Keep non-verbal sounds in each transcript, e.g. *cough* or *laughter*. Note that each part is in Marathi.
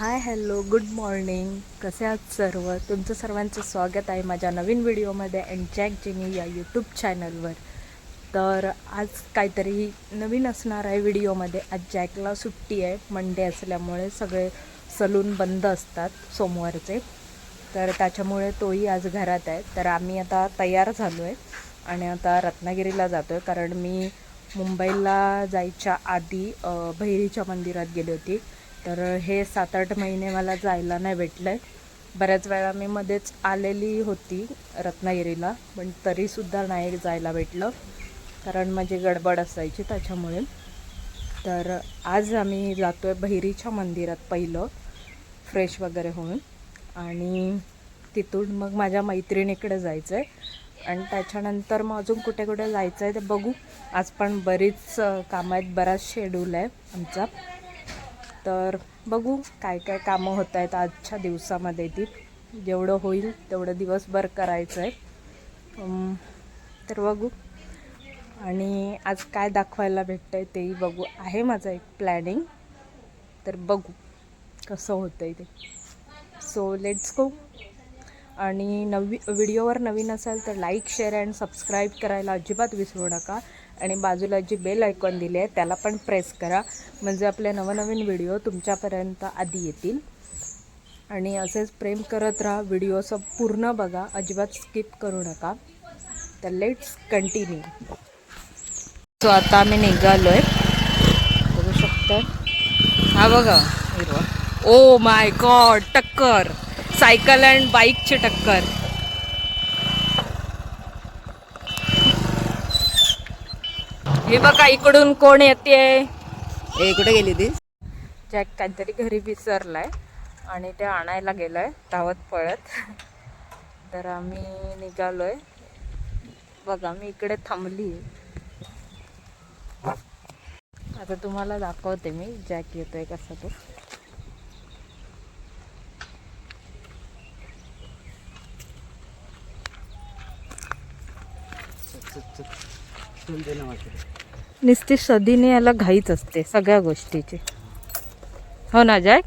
Hi hello good morning. कसे आहात सर्व? तुमचं सर्वांचं स्वागत आहे माझ्या नवीन व्हिडिओमध्ये अँड जॅक जिनी या यूट्यूब चॅनलवर तर आज काहीतरी नवीन असणार आहे व्हिडिओमध्ये. आज जॅकला सुट्टी आहे. मंडे असल्यामुळे सगळे सलून बंद असतात सोमवारचे. तर त्याच्यामुळे तोही आज घरात आहे. तर आम्ही आता तयार झालो आहे आणि आता रत्नागिरीला जातो आहे कारण मी मुंबईला जायच्या आधी भैरीच्या मंदिरात गेली होती. तर हे सात आठ महिने मला जायला नाही भेटलं आहे बऱ्याच वेळा मी मध्येच आलेली होती रत्नागिरीला पण तरीसुद्धा नाही जायला भेटलं कारण माझी गडबड असायची त्याच्यामुळे. तर आज आम्ही जातो आहे भैरीच्या मंदिरात पहिलं फ्रेश वगैरे होऊन. आणि तिथून मग माझ्या मैत्रिणीकडे जायचं आहे आणि त्याच्यानंतर मग अजून कुठे कुठे जायचं आहे ते बघू. आज पण बरीच कामं आहेत बराच शेड्यूल आहे आमचा. तर बघू काय काय कामं होत आहेत आजच्या दिवसामध्ये ती. जेवढं होईल तेवढं दिवसभर करायचं आहे तर बघू. आणि आज काय दाखवायला भेटतं आहे तेही बघू. आहे माझं एक प्लॅनिंग तर बघू कसं होतं आहे ते. सो लेट्स गो आणि नवी व्हिडिओवर नवीन असाल तर लाईक शेअर अँड सबस्क्राईब करायला अजिबात विसरू नका. आणि बाजूला जी बेल आयकॉन दिली आहे त्याला पण प्रेस करा. म्हणजे आपले नवनवीन व्हिडिओ तुमच्यापर्यंत आधी येतील. आणि असेच प्रेम करत राहा. व्हिडिओ सब पूर्ण बघा. अजिबात स्किप करू नका. तर लेट्स कंटिन्यू सो आता आम्ही निघालो आहे बघू शकता. हा बघा हिरवा. ओ माय गॉड टक्कर. सायकल अँड बाईकची टक्कर. हे बघा इकडून कोण येते? कुठे गेली ती जॅक काहीतरी घरी विसरलाय आणि ते आणायला गेलोय धावत पळत. तर आम्ही निघालोय. बघा मी इकडे थांबली. आता तुम्हाला दाखवते मी जॅक येतोय कसा तो. नुसती सदीने याला घाईच असते सगळ्या गोष्टीची. हो ना जॅक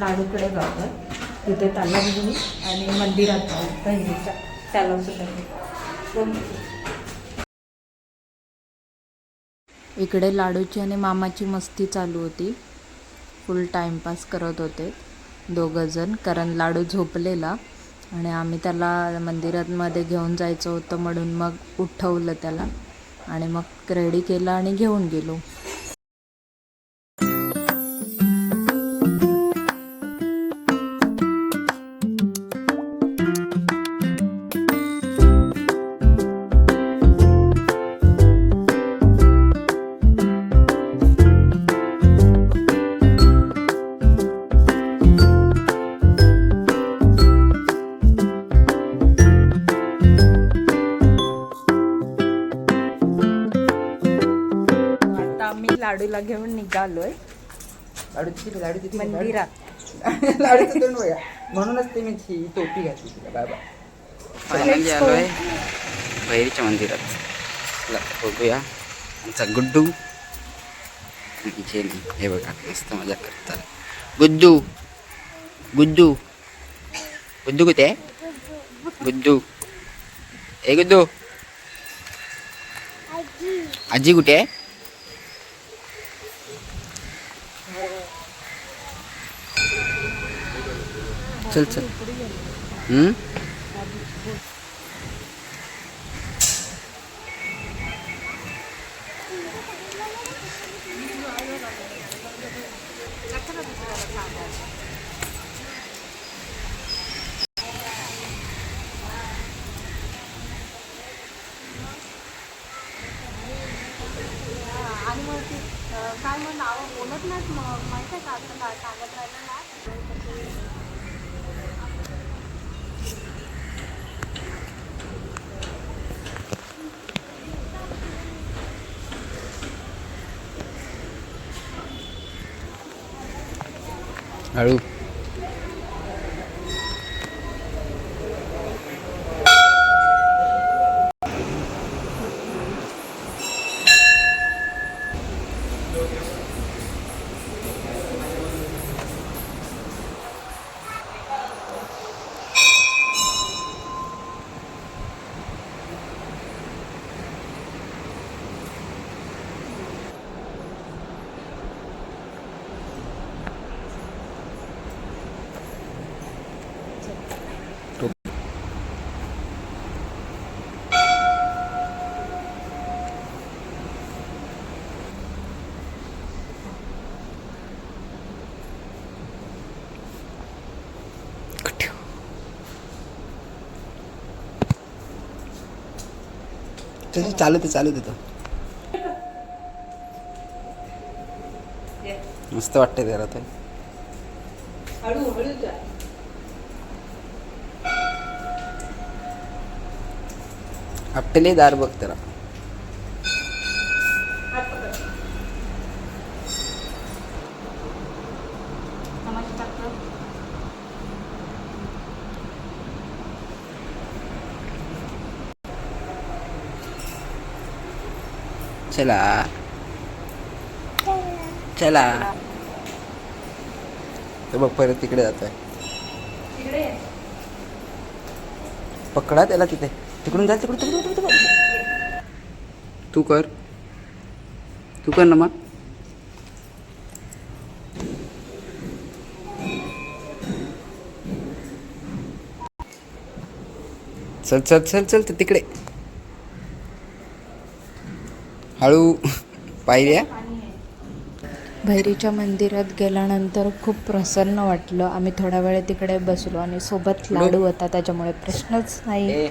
लाडूकडे जातोय. तिथे त्याला घेऊन आणि मंदिरात जाऊ बहिणीच्या त्याला सुद्धा इकडे लाडूची आणि मामाची मस्ती चालू होती. फुल टाइमपास करत होते दोघं जण कारण लाडू झोपलेला आणि आम्ही त्याला मंदिरातमध्ये घेऊन जायचं होतं म्हणून मग उठवलं त्याला आणि मग रेडी केलं आणि घेऊन गेलो. लाडूला घेऊन निघालोय. लाडू तिथे लाडू. तिथे मंदिरात *laughs* बघा म्हणूनच ते मी ही टोपी घातली तिला. बाबा फायनली. आलोय भैरीच्या मंदिरात. चला, बघूया. आमचा गुड्डू. हे बघा मस्त मजा करतात. गुड्डू. गुड्डू. गुड्डू कुठे आहे? गुड्डू. ए गुड्डू. आजी कुठे आहे? चल चल हम्म आणि मग ती अं, काय मग नावं बोलत नाहीत मग. माहिती आहे का असं काय सांगत राहिलं ना हळू. तसं चालू ते चालू देतो मस्त वाटते जरा ते. आपटेले दार बघ त्याला चला चला तर बघ परत तिकडे जातोय आहे पकडा त्याला तिथे तिकडून जा तिकडून तिकडून तिकडून, तू कर तू कर ना मग चल चल चल चल तिकडे हळू पाहिल्या. भैरीच्या मंदिरात गेल्यानंतर खूप प्रसन्न वाटलं. आम्ही थोडा वेळ तिकडे बसलो आणि सोबत लाडू होता त्याच्यामुळे. प्रश्नच नाही.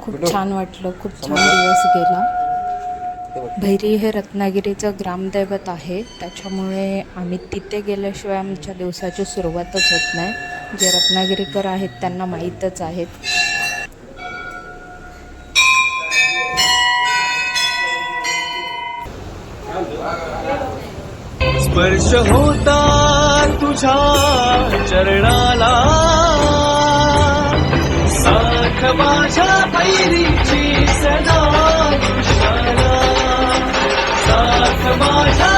खूप? छान वाटलं. खूप छान दिवस गेला. भैरी हे रत्नागिरीचं ग्रामदैवत आहे. त्याच्यामुळे आम्ही तिथे गेल्याशिवाय आमच्या दिवसाची सुरुवातच होत नाही. जे रत्नागिरीकर आहेत त्यांना माहीतच आहेत. स्पर्श होता तुझ्या चरणाला. साख माझ्या पैरीची सदा दृश्याला माझ्या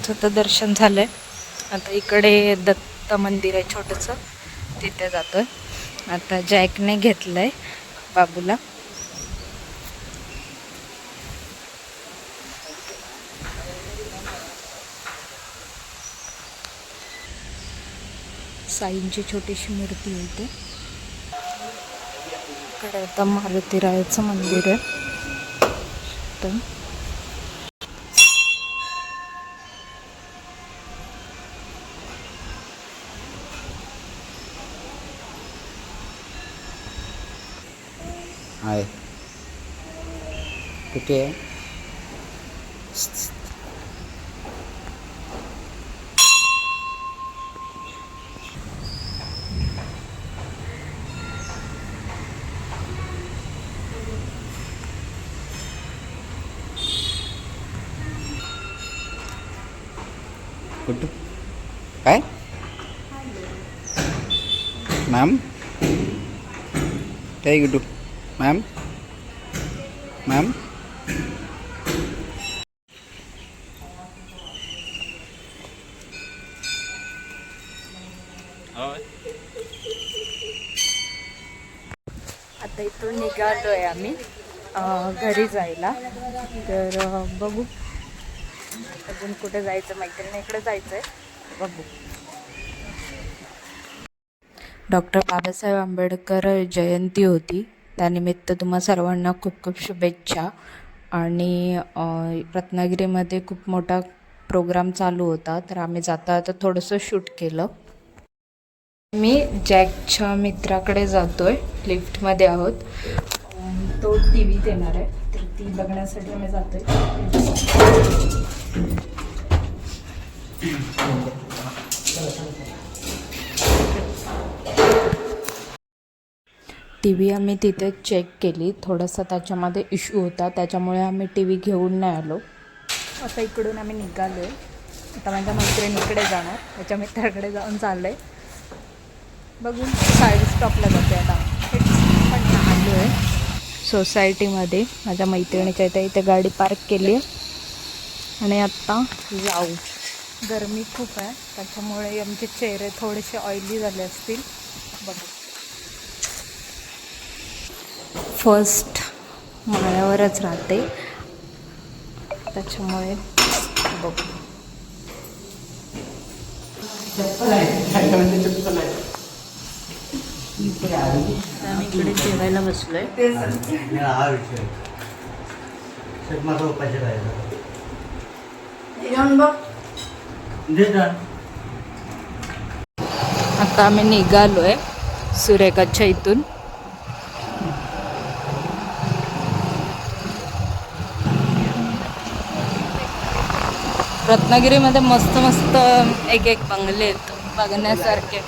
तिथं तर दर्शन झालंय. आता इकडे दत्त मंदिर आहे छोटंसं. तिथे जातोय. आता जॅकने घेतलंय बाबूला. साईंची छोटीशी मूर्ती आहे इथे. इकडे आता मारुतीरायाचं मंदिर आहे. तर आहे कुठे आहे कुठं काय मॅम काय गुड्डू मॅम आता इथून निघालो आहे आम्ही घरी जायला. तर बघू. अजून कुठे जायचं मैत्रिणीकडे जायचं आहे बघू. डॉक्टर बाबासाहेब आंबेडकर जयंती होती. त्यानिमित्त तुम्हा सर्वांना खूप खूप शुभेच्छा. आणि रत्नागिरीमध्ये खूप मोठा प्रोग्राम चालू होता. तर आम्ही जाता आता थोडंसं शूट केलं. मी जॅकच्या मित्राकडे जातोय लिफ्टमध्ये आहोत. तो टी व्ही देणार आहे. तर ती बघण्यासाठी आम्ही जातोय. टी व्ही आम्ही तिथे चेक केली. थोडासा त्याच्यामध्ये इश्यू होता. त्याच्यामुळे आम्ही टी व्ही घेऊन नाही आलो. आता इकडून आम्ही निघालो आहे आता माझ्या मैत्रिणीकडे जाणार. त्याच्या मित्राकडे जाऊन चाललं आहे बघून साईड स्टॉपला जाते आता. पण आलो आहे सोसायटीमध्ये माझ्या मैत्रिणीच्या इथे इथे गाडी पार्क केली आहे. आणि आत्ता जाऊ. गरमी खूप आहे. त्याच्यामुळे आमचे चेहरे थोडेसे ऑइली झाले असतील. बघू. फर्स्ट माळ्यावरच राहते. त्याच्यामुळे बघू. आम्ही इकडे जेवायला बसलोय. हा विषय माझा उपाय राहिला आता आम्ही निघालोय सुरेखाच्या इथून. रत्नागिरीमध्ये मस्त मस्त एक एक बंगले आहेत बघण्यासारखे.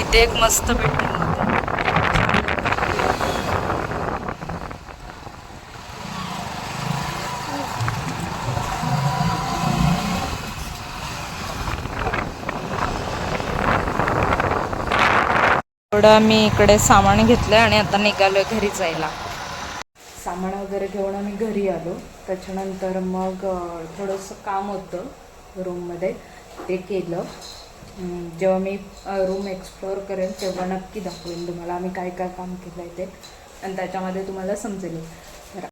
इथे एक मस्त बिल्डिंग होती थोडं मी इकडे सामान घेतलं आणि आता निघालो घरी जायला. सामान वगैरे घेऊन आम्ही घरी आलो. त्याच्यानंतर मग थोडंसं काम होतं रूममध्ये ते केलं. जेव्हा मी रूम एक्सप्लोअर करेन तेव्हा नक्की दाखवेन तुम्हाला आम्ही काय काय काम केलं आहे ते. आणि त्याच्यामध्ये तुम्हाला समजेल.